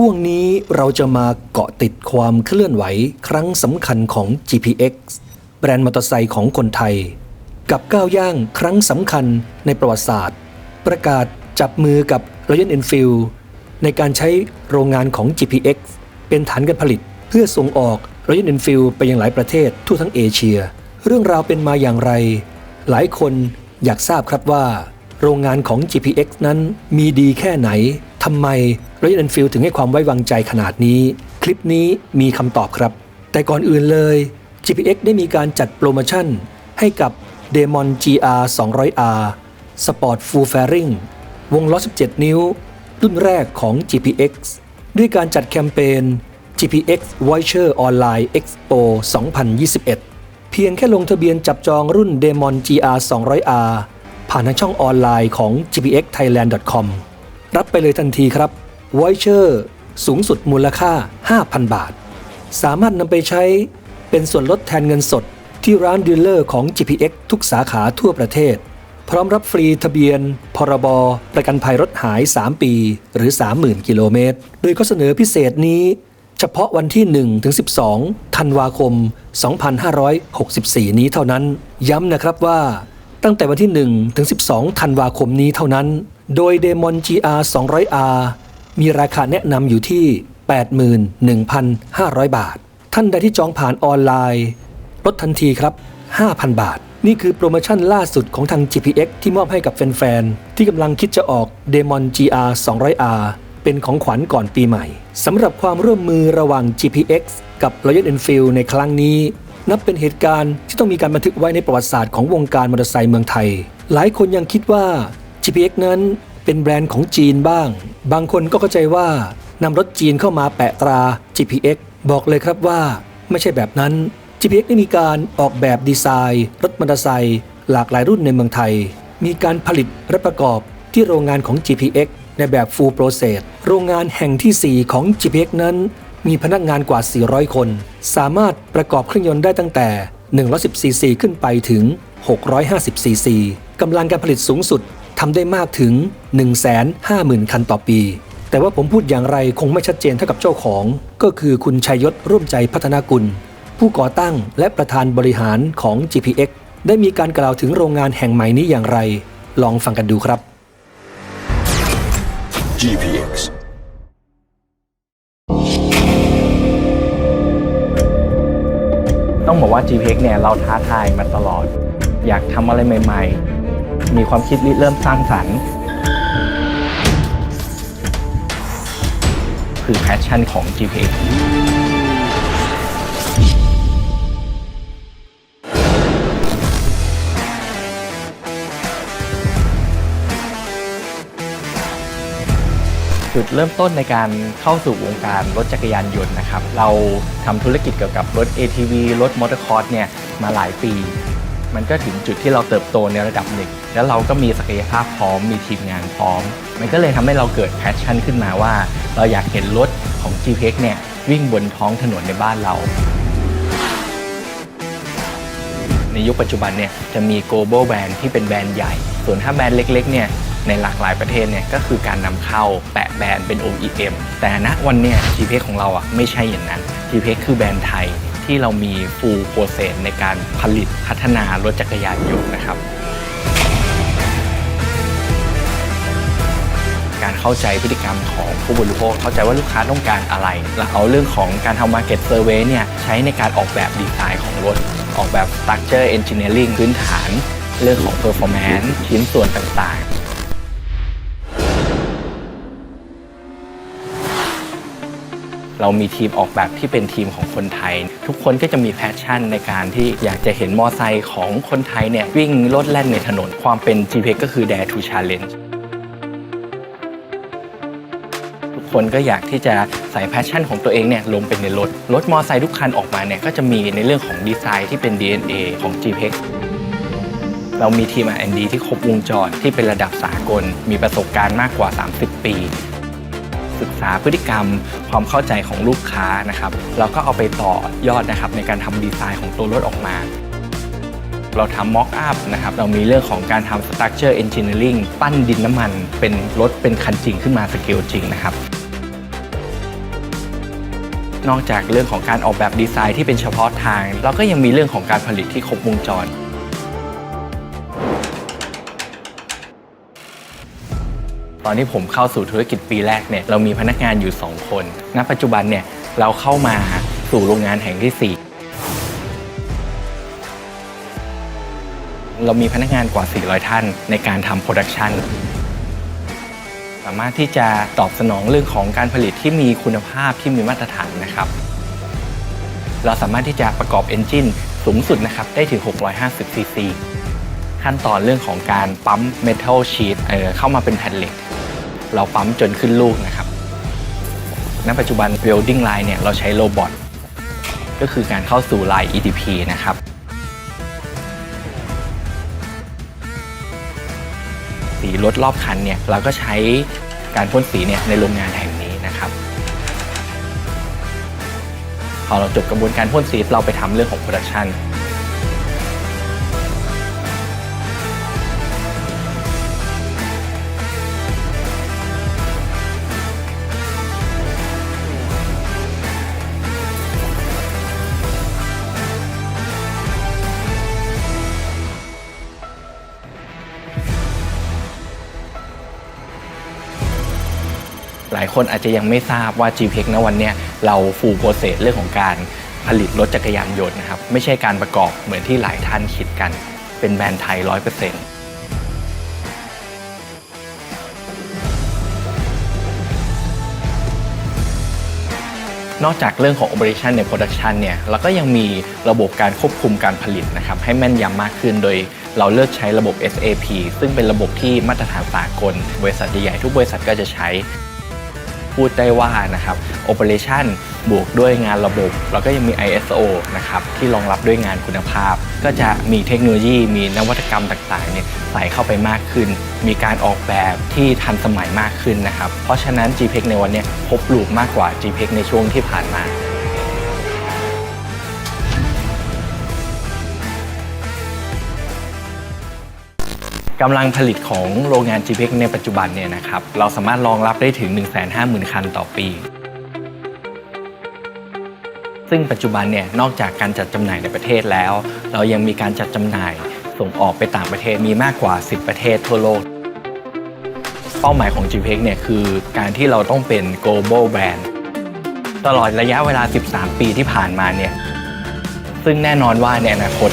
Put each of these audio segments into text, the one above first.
ช่วงนี้เราจะมาเกาะติดความเคลื่อนไหวครั้งสำคัญของ GPX แบรนด์มอเตอร์ไซค์ของคนไทย กับก้าวย่างครั้งสำคัญในประวัติศาสตร์ ประกาศจับมือกับ Royal Enfield ในการใช้โรงงานของ GPX เป็นฐานการผลิต เพื่อส่งออก Royal Enfield ไปยังหลายประเทศทั่วทั้งเอเชีย เรื่องราวเป็นมาอย่างไร หลายคนอยากทราบครับว่า โรงงานของ GPX นั้นมีดีแค่ไหน ทำไม Royal Enfield ถึงให้ความไว้วางใจขนาดนี้ คลิปนี้มีคำตอบครับ แต่ก่อนอื่นเลย GPX ได้มีการจัดโปรโมชั่น ให้กับ Demon GR 200R Sport Full Fairing วงล้อ 17 นิ้ว รุ่นแรกของ GPX ด้วยการจัดแคมเปญ GPX Voucher Online Expo 2021 เพียงแค่ลงทะเบียนจับจองรุ่น Demon GR 200R ผ่านทางช่องออนไลน์ของ gpxthailand.com รับไปเลยทันทีครับ Voucher สูงสุดมูลค่า 5,000 บาท สามารถนำไปใช้เป็นส่วนลดแทนเงินสดที่ร้านดีลเลอร์ของ GPX ทุกสาขาทั่วประเทศ พร้อมรับฟรีทะเบียน พรบ ประกันภัยรถหาย 3 ปี หรือ 30,000 กิโลเมตร โดยข้อเสนอพิเศษนี้ เฉพาะวันที่ 1 ถึง 12 ธันวาคม 2564 นี้เท่านั้น ย้ำนะครับว่า ตั้งแต่วันที่ 1 ถึง 12 ธันวาคมนี้เท่านั้น โดย Demon GR 200R มีราคาแนะนำอยู่ที่ 81,500 บาท ท่านใดที่จองผ่านออนไลน์ ลดทันทีครับ 5,000 บาท นี่คือโปรโมชั่นล่าสุดของทาง GPX ที่มอบให้กับแฟนๆ ที่กำลังคิดจะออก Demon GR 200R เป็นของขวัญก่อนปีใหม่สำหรับความร่วมมือระหว่าง GPX กับ Royal Enfield ในครั้งนี้ นับเป็นเหตุการณ์ที่ต้องมีการบันทึกไว้ในประวัติศาสตร์ของวงการมอเตอร์ไซค์เมืองไทย หลายคนยังคิดว่า GPX นั้นเป็นแบรนด์ของจีนบ้าง บางคนก็เข้าใจว่านำรถจีนเข้ามาแปะตรา GPX บอกเลยครับว่าไม่ใช่แบบนั้น GPX ได้มีการออกแบบดีไซน์ รถมอเตอร์ไซค์หลากหลายรุ่นในเมืองไทย มีการผลิตและประกอบที่โรงงานของ GPX ในแบบ Full Process โรงงานแห่งที่ 4 ของ GPX นั้น มีพนักงานกว่า 400 คน สามารถประกอบเครื่องยนต์ได้ตั้งแต่ 110ซีซีขึ้นไปถึง 650ซีซีกำลังการผลิตสูงสุด ทำได้มากถึง 150,000 คันต่อปี แต่ว่าผมพูดอย่างไรคงไม่ชัดเจนเท่ากับเจ้าของ ก็คือคุณชัยยศร่วมใจพัฒนากุล ผู้ก่อตั้งและประธานบริหารของ GPX ได้มีการกล่าวถึงโรงงานแห่งใหม่นี้อย่างไร ลองฟังกันดูครับ GPX ต้องบอกว่า GPX เนี่ยเราท้าทายมาตลอด อยากทำอะไรใหม่ ๆ มีความคิดริเริ่มสร้างสรรค์ คือแพชชั่นของ GPX จุดเริ่มต้นในการเข้าสู่วงการรถจักรยานยนต์นะครับ เราทำธุรกิจเกี่ยวกับรถ ATV รถมอเตอร์คอร์สเนี่ยมาหลายปี มันก็ถึงจุดที่เราเติบโตในระดับหนึ่ง แล้วเราก็มีศักยภาพพร้อม มีทีมงานพร้อม มันก็เลยทำให้เราเกิดแพชชั่นขึ้นมาว่า เราอยากเห็นรถของ GPX เนี่ยวิ่งบนท้องถนนในบ้านเรา ในยุคปัจจุบันเนี่ยจะมี global brand ที่เป็นแบรนด์ใหญ่ ส่วนถ้าแบรนด์เล็กๆเนี่ยในหลากหลายประเทศเนี่ยก็คือการนำเข้าแปะแบรนด์เป็น OEM แต่ณวันเนี่ย GPX ของเราอะไม่ใช่อย่างนั้น GPX คือแบรนด์ไทย ที่เรามี full process ในการผลิตพัฒนารถจักรยานยนต์นะครับ การเข้าใจพฤติกรรมของผู้บริโภคเข้าใจว่าลูกค้าต้องการอะไร และเอาเรื่องของการทำ market survey เนี่ยใช้ในการออกแบบดีไซน์ของรถ ออกแบบ structure engineering พื้นฐาน เรื่องของ performance ชิ้นส่วนต่าง เรามีทีมออกแบบที่เป็นทีมของคนไทย ทุกคนก็จะมีแพชชั่นในการที่อยากจะเห็นมอไซค์ของคนไทยเนี่ยวิ่งโลดแล่นในถนน ความเป็น GPX ก็คือ Dare to Challenge ทุกคนก็อยากที่จะใส่แพชชั่นของตัวเองเนี่ยลงไปในรถ รถมอไซค์ทุกคันออกมาเนี่ยก็จะมีในเรื่องของดีไซน์ที่เป็น DNA ของ GPX เรามีทีม R&D ที่ครบวงจรที่เป็นระดับสากล มีประสบการณ์มากกว่า 30 ปี ศึกษาพฤติกรรม ความเข้าใจของลูกค้านะครับแล้วก็เอาไปต่อยอดนะครับในการทำดีไซน์ของตัวรถออกมา เราทำ mock up นะครับเรามีเรื่องของการทำ structure engineering ปั้นดินน้ำมัน เป็นรถเป็นคันจริงขึ้นมาสเกลจริงนะครับนอกจากเรื่องของการออกแบบดีไซน์ที่เป็นเฉพาะทาง เราก็ยังมีเรื่องของการผลิตที่ครบวงจร อนที่ผมเข้าสู่ธุรกิจปีแรกเนี่ยเรามีพนักงานอยู่ 2 คน ณ ปัจจุบันเนี่ยเราเข้ามาสู่โรงงานแห่งที่ 4 เรามีพนักงานกว่า 400 ท่านในการทำโปรดักชันสามารถที่จะตอบสนองเรื่องของการผลิตที่มีคุณภาพที่มีมาตรฐานนะครับ เราสามารถที่จะประกอบเอนจินสูงสุดนะครับได้ถึง 650ซีซีขั้นตอนเรื่องของการปั๊มเมทัลชีตเข้ามาเป็นแผ่นเหล็ก เราปั๊มจนขึ้นลูกนะครับ ณ ปัจจุบัน welding line เนี่ยเราใช้โรบอทก็คือการเข้าสู่ line EDP นะครับสีรถรอบคันเนี่ยเราก็ใช้การพ่นสีเนี่ยในโรงงานแห่งนี้นะครับพอเราจบกระบวนการพ่นสีเราไปทำเรื่องของโปรดักชัน คนอาจจะยังไม่ทราบว่า g p e x ณวันเนี้ยเราฟูลโปรเซสเรื่องของการผลิตรถจักรยานยนต์นะครับไม่ใช่การประกอบเหมือนที่หลายท่านคิดกัน เป็นแบรนด์ไทย 100%นอกจากเรื่องของ Operation ใน Production เนี่ยเราก็ยังมีระบบการควบคุมการผลิตนะครับให้แม่นยำมากขึ้น โดยเราเลือกใช้ระบบ SAP ซึ่งเป็นระบบที่มาตรฐานสากล บริษัทใหญ่ๆทุกบริษัทก็จะใช้ พูดได้ว่านะครับ Operation บวกด้วยงานระบบ แล้วก็ยังมี ISO นะครับที่รองรับด้วยงานคุณภาพ ก็จะมีเทคโนโลยีมีนวัตกรรมต่างๆเนี่ยใส่เข้าไปมากขึ้น มีการออกแบบที่ทันสมัยมากขึ้นนะครับ เพราะฉะนั้น GPEX ในวันนี้พบลูกมากกว่า GPEX ในช่วงที่ผ่านมา กำลังผลิตของโรงงาน GPEX ในปัจจุบันเนี่ยนะครับ เราสามารถรองรับได้ถึง 150,000 คันต่อปี ซึ่งปัจจุบันเนี่ยนอกจากการจัดจำหน่ายในประเทศแล้ว เรายังมีการจัดจำหน่ายส่งออกไปต่างประเทศมีมากกว่า 10 ประเทศทั่วโลก เป้าหมายของ GPEX เนี่ยคือการที่เราต้องเป็น global brand ตลอดระยะเวลา 13 ปีที่ผ่านมาเนี่ยซึ่งแน่นอนว่าในอนาคต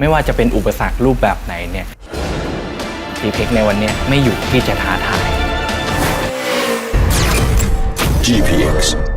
ไม่ว่าจะเป็นอุปสรรครูปแบบไหนเนี่ยทีเพ็กในวันนี้ไม่อยู่ที่จะท้าทาย GPX